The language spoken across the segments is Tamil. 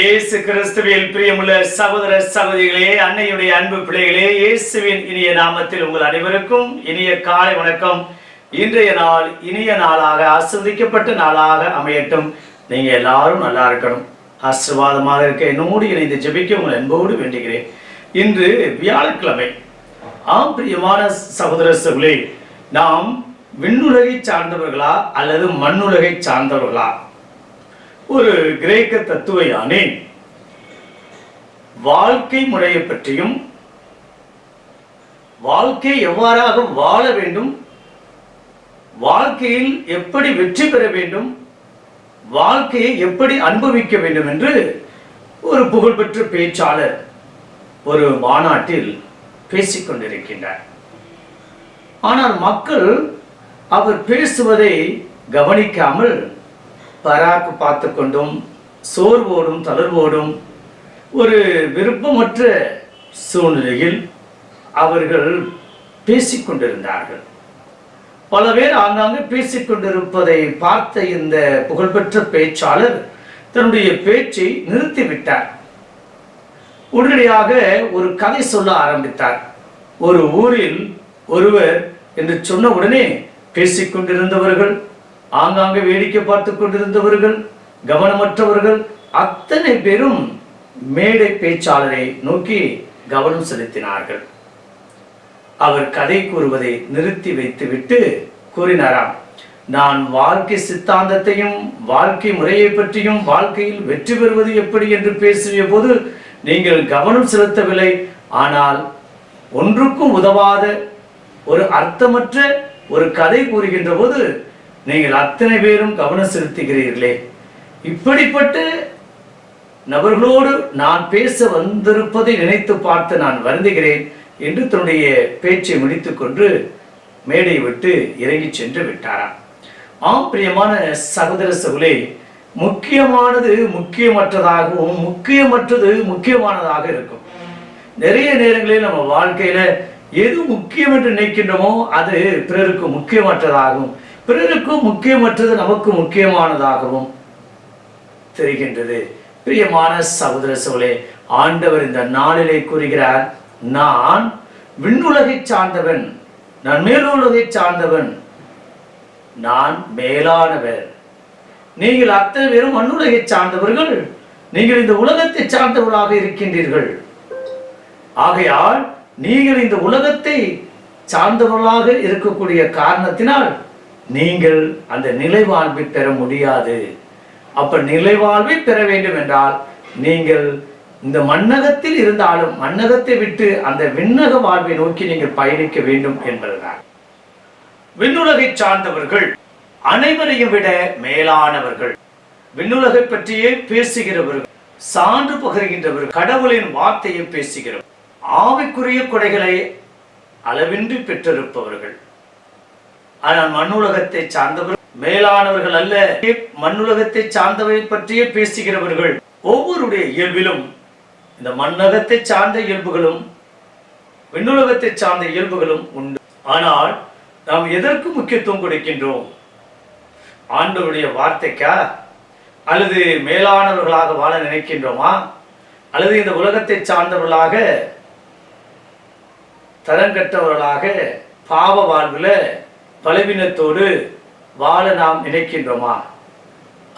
இயேசு கிறிஸ்துவில் பிரியமுள்ள சகோதர சகோதரிகளே அன்னையுடைய அன்பு பிள்ளைகளே இயேசுவின் இனிய நாமத்தில் உங்கள் அனைவருக்கும் இனிய காலை வணக்கம். இன்றைய நாள் இனிய நாளாக ஆசிர்வதிக்கப்பட்ட நாளாக அமையட்டும். நீங்க எல்லாரும் நல்லா இருக்கணும். ஆசீர்வாதமாக இருக்க என்னோடு இணைந்து ஜெபிக்க உங்கள் அன்போடு வேண்டுகிறேன். இன்று வியாழக்கிழமை ஆம் பிரியமான சகோதர சகோதரி நாம் விண்ணுலகை சார்ந்தவர்களா அல்லது மண்ணுலகை சார்ந்தவர்களா? ஒரு கிரேக்க தத்துவ யானே வாழ்க்கை முறையை பற்றியும் வாழ்க்கை எவ்வாறாக வாழ வேண்டும் வாழ்க்கையில் எப்படி வெற்றி பெற வேண்டும் வாழ்க்கையை எப்படி அனுபவிக்க வேண்டும் என்று ஒரு புகழ்பெற்ற பேச்சாளர் ஒரு மாநாட்டில் பேசிக்கொண்டிருக்கின்றார் ஆனால் மக்கள் அவர் பேசுவதை கவனிக்காமல் பராக்கு பார்த்து கொண்டும் சோர்வோடும் தளர்வோடும் ஒரு விருப்பமற்ற சூழ்நிலையில் அவர்கள் பேசிக்கொண்டிருந்தார்கள். பல பேர் ஆங்காங்கே பேசிக்கொண்டிருப்பதை பார்த்த இந்த புகழ்பெற்ற பேச்சாளர் தன்னுடைய பேச்சை நிறுத்திவிட்டார். உடனடியாக ஒரு கதை சொல்ல ஆரம்பித்தார். ஒரு ஊரில் ஒருவர் என்று சொன்ன உடனே பேசிக்கொண்டிருந்தவர்கள் ஆங்காங்கே வேடிக்கை பார்த்து கொண்டிருந்தவர்கள் கவனமற்றவர்கள் அத்தனை பேரும் மேடை பேச்சாளரை நோக்கி கவனம் செலுத்தினார்கள். அவர் கதை கூறுவதை நிறுத்தி வைத்துவிட்டு கூறினாராம் நான் வாழ்க்கை சித்தாந்தத்தையும் வாழ்க்கை முறையை பற்றியும் வாழ்க்கையில் வெற்றி பெறுவது எப்படி? என்று பேசிய போது நீங்கள் கவனம் செலுத்தவில்லை. ஆனால் ஒன்றுக்கும் உதவாத ஒரு அர்த்தமற்ற ஒரு கதை கூறுகின்ற போது நீங்கள் அத்தனை பேரும் கவனம் செலுத்துகிறீர்களே. இப்படிப்பட்ட நபர்களோடு நான் பேச வந்திருப்பதை நினைத்து பார்த்து நான் வருந்துகிறேன் என்று தன்னுடைய பேச்சை முடித்துக்கொண்டு மேடை விட்டு இறங்கி சென்று விட்டாராம். ஆம் பிரியமான சகோதர சகுலே முக்கியமானது முக்கியமற்றதாகவும் முக்கியமற்றது முக்கியமானதாக இருக்கும். நிறைய நேரங்களில் நம்ம வாழ்க்கையில எது முக்கியம் என்று நினைக்கின்றோமோ அது பிறருக்கு முக்கியமற்றதாகும். பிறருக்கும் முக்கியமற்றது நமக்கு முக்கியமானதாகவும் தெரிகின்றது. பிரியமான சகோதர சோழே ஆண்டவர் இந்த நாளிலே கூறுகிறார் நான் விண்ணுலகை சார்ந்தவன் நான் மேலுலகை சார்ந்தவன் நான் மேலானவர். நீங்கள் அத்தனை பேரும் மண்ணுலகை சார்ந்தவர்கள் நீங்கள் இந்த உலகத்தை சார்ந்தவர்களாக இருக்கின்றீர்கள். ஆகையால் நீங்கள் இந்த உலகத்தை சார்ந்தவர்களாக இருக்கக்கூடிய காரணத்தினால் நீங்கள் அந்த நிலை வாழ்வை பெற முடியாது. அப்ப நிலை வாழ்வை பெற வேண்டும் என்றால் நீங்கள் இந்த மண்ணகத்தில் இருந்தாலும் மன்னகத்தை விட்டு அந்த விண்ணக வாழ்வை நோக்கி நீங்கள் பயணிக்க வேண்டும் என்பதுதான். விண்ணுலகை சார்ந்தவர்கள் அனைவரையும் விட மேலானவர்கள். விண்ணுலகை பற்றியே பேசுகிறவர்கள் சான்று பகர்கின்றவர்கள் கடவுளின் வார்த்தையை பேசுகிறோம் ஆவிக்குரிய கொடைகளை அளவின்றி பெற்றிருப்பவர்கள். ஆனால் மண்ணுலகத்தை சார்ந்தவர்கள் மேலானவர்கள் அல்ல. மண்ணுலகத்தை சார்ந்தவை பற்றியே பேசுகிறவர்கள் ஒவ்வொருடைய இயல்பிலும் இந்த மண்ணகத்தை சார்ந்த இயல்புகளும் விண்ணுலகத்தை சார்ந்த இயல்புகளும் உண்டு. ஆனால் நாம் எதற்கு முக்கியத்துவம் கொடுக்கின்றோம்? ஆண்டவருடைய வார்த்தைக்கா? அல்லது மேலானவர்களாக வாழ நினைக்கின்றோமா? அல்லது இந்த உலகத்தை சார்ந்தவர்களாக தரங்கட்டவர்களாக பாவ வாழ்வில் பலவீனத்தோடு வாழ நாம் நினைக்கின்றோமா?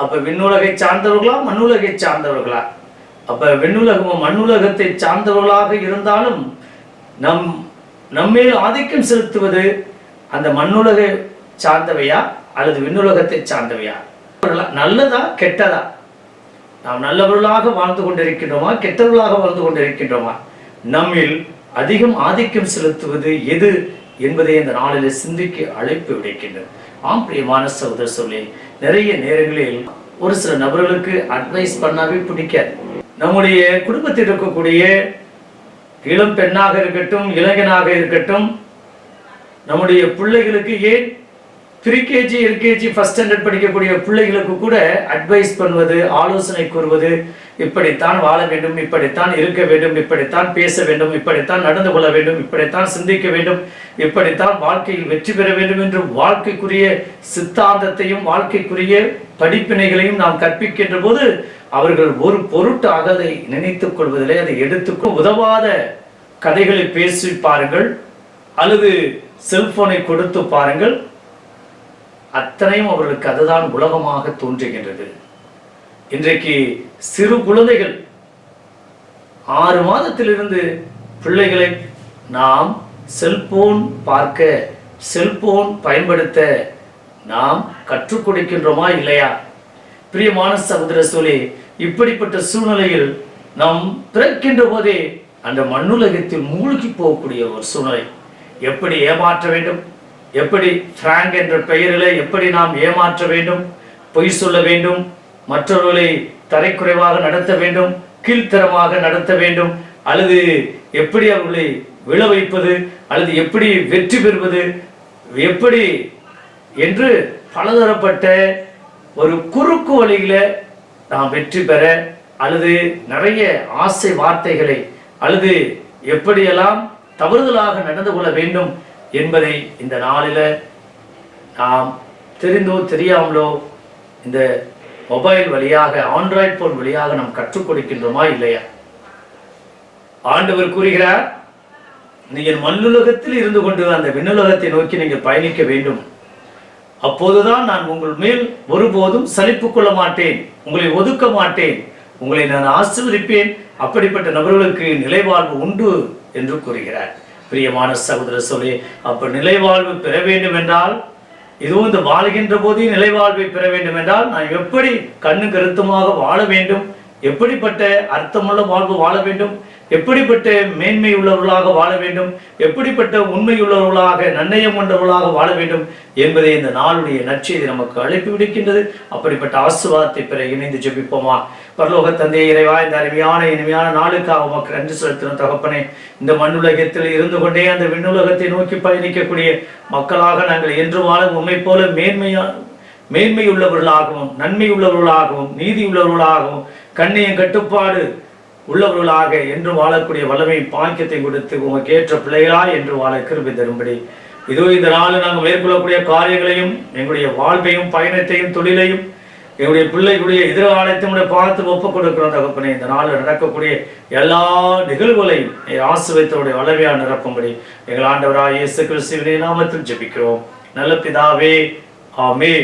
அப்ப விண்ணுலகை சார்ந்தவர்களா மண்ணுலகை சார்ந்தவர்களா? அப்ப விண்ணுலகமும் மண்ணுலகத்தை சார்ந்தவர்களாக இருந்தாலும் நம் நம்மேல் ஆதிக்கம் செலுத்துவது அந்த மண்ணுலக சார்ந்தவையா அல்லது விண்ணுலகத்தை சார்ந்தவையா? நல்லதா கெட்டதா? நாம் நல்லவர்களாக வாழ்ந்து கொண்டிருக்கின்றோமா கெட்டவர்களாக வாழ்ந்து கொண்டிருக்கின்றோமா? நம்மில் அதிகம் ஆதிக்கம் செலுத்துவது எது என்பதை இந்த நாளில் சிந்திக்க அழைப்பு விடுக்கின்றது. ஆம் பிரியமான சகோதர சொல்லி நிறைய நேரங்களில் ஒரு சில நபர்களுக்கு அட்வைஸ் பண்ணாவே பிடிக்காது. நம்முடைய குடும்பத்தில் இருக்கக்கூடிய இளம் பெண்ணாக இருக்கட்டும் இளைஞனாக இருக்கட்டும் நம்முடைய பிள்ளைகளுக்கு ஏன் ப்ரீகேஜி எல்கேஜி ஃபஸ்ட் ஸ்டாண்டர்ட் படிக்கக்கூடிய பிள்ளைகளுக்கு கூட அட்வைஸ் பண்ணுவது ஆலோசனை கூறுவது இப்படித்தான் வாழ வேண்டும் இப்படித்தான் இருக்க வேண்டும் இப்படித்தான் பேச வேண்டும் இப்படித்தான் நடந்து கொள்ள வேண்டும் இப்படித்தான் சிந்திக்க வேண்டும் இப்படித்தான் வாழ்க்கையில் வெற்றி பெற வேண்டும் என்று வாழ்க்கைக்குரிய சித்தாந்தத்தையும் வாழ்க்கைக்குரிய படிப்பினைகளையும் நாம் கற்பிக்கின்ற போது அவர்கள் ஒரு பொருட்டாக அதை நினைத்துக் கொள்வதிலே அதை எடுத்துக்கொள் உதவாத கதைகளை பேசி பாருங்கள் அல்லது செல்போனை கொடுத்து பாருங்கள். அத்தனையும் அவர்களுக்கு அதுதான் உலகமாக தோன்றுகின்றது. இன்றைக்கு சிறு குழந்தைகள் ஆறு மாதத்திலிருந்து பிள்ளைகளை நாம் செல்போன் பார்க்க செல்போன் பயன்படுத்த நாம் கற்றுக் கொடுக்கின்றோமா இல்லையா? பிரியமான சகோதர சோழி இப்படிப்பட்ட சூழ்நிலையில் நாம் பிறக்கின்ற போதே அந்த மண்ணுலகத்தில் மூழ்கி போகக்கூடிய ஒரு சூழ்நிலை. எப்படி ஏமாற்ற வேண்டும்? எப்படி பிராங்க் என்ற பெயரில் எப்படி நாம் ஏமாற்ற வேண்டும்? பொய் சொல்ல வேண்டும்? மற்றவர்களை தரைக்குறைவாக நடத்த வேண்டும் கீழ்த்தரமாக நடத்த வேண்டும். அல்லது எப்படி அவர்களை விழ வைப்பது அல்லது எப்படி வெற்றி பெறுவது எப்படி என்று பலதரப்பட்ட ஒரு குறுக்கு வழியில் நாம் வெற்றி பெற அல்லது நிறைய ஆசை வார்த்தைகளை அல்லது எப்படியெல்லாம் தவறுதலாக நடந்து கொள்ள வேண்டும் என்பதை இந்த நாளில் நாம் தெரிந்தோ தெரியாமலோ இந்த மொபைல் வழியாக ஆண்ட்ராய்ட் போன் வழியாக நாம் கற்றுக் கொடுக்கின்றோமா இல்லையா? ஆண்டவர் கூறுகிறார் நீங்கள் மண்ணுலகத்தில் இருந்து கொண்டு அந்த விண்ணுலகத்தை நோக்கி நீங்கள் பயணிக்க வேண்டும். அப்போதுதான் நான் உங்கள் மேல் ஒருபோதும் சலிப்பு கொள்ள மாட்டேன் உங்களை ஒதுக்க மாட்டேன் உங்களை நான் ஆசீர்வதிப்பேன். அப்படிப்பட்ட நபர்களுக்கு நிலைவாழ்வு உண்டு என்று கூறுகிறார். பிரியமான சகோதர சொல்லி அப்ப நிலைவாழ்வு பெற வேண்டும் என்றால் இதுவும் இந்த வாழ்கின்ற போதே நிலை வாழ்வை பெற வேண்டும் என்றால் நான் எப்படி கண்ணு கருத்துமாக வாழ வேண்டும்? எப்படிப்பட்ட அர்த்தமுள்ள வாழ்வு வாழ வேண்டும்? எப்படிப்பட்ட மேன்மை உள்ளவர்களாக வாழ வேண்டும்? எப்படிப்பட்ட உண்மை உள்ளவர்களாக நன்னயம் கொண்டவர்களாக வாழ வேண்டும்? என்பதை இந்த நாளுடைய நற்செய்தி நமக்கு அழைப்பு விடுக்கின்றது. அப்படிப்பட்ட ஆசீர்வாதத்தை பெற இணைந்து ஜெபிப்போமா? பரலோக தந்தை இறைவா இந்த அருமையான இனிமையான நாளுக்காக உமக்கு நன்றி செலுத்தின தகப்பனே. இந்த மண்ணுலகத்தில் இருந்து கொண்டே அந்த விண்ணுலகத்தை நோக்கி பயணிக்கக்கூடிய மக்களாக நாங்கள் என்று வாழ உண்மை போல மேன்மையான மேன்மை உள்ளவர்களாகவும் நன்மை உள்ளவர்களாகவும் நீதி உள்ளவர்களாகவும் கண்ணியம் கட்டுப்பாடு உள்ளவர்களாக என்று வாழக்கூடிய வல்லமை பாக்கியத்தை கொடுத்து உமக்கு ஏற்ற பிள்ளைகளா என்று வாழ கிருபி தரும்படி. இதோ இந்த நாளில் நாங்கள் மேற்கொள்ளக்கூடிய காரியங்களையும் எங்களுடைய வாழ்வையும் பயணத்தையும் தொழிலையும் எங்களுடைய பிள்ளைகளுடைய எதிர்காலத்தையும் பார்த்து ஒப்புக் கொடுக்கிறோம் தகப்பனே. இந்த நாளில் நடக்கக்கூடிய எல்லா நிகழ்வுகளையும் நீர் ஆசிரியத்தோடைய வல்லமையாக நிரப்பும்படி எங்கள் ஆண்டவராக இயேசு கிறிஸ்துவின் நாமத்தில் ஜெபிக்கிறோம். நல்ல பிதாவே ஆமே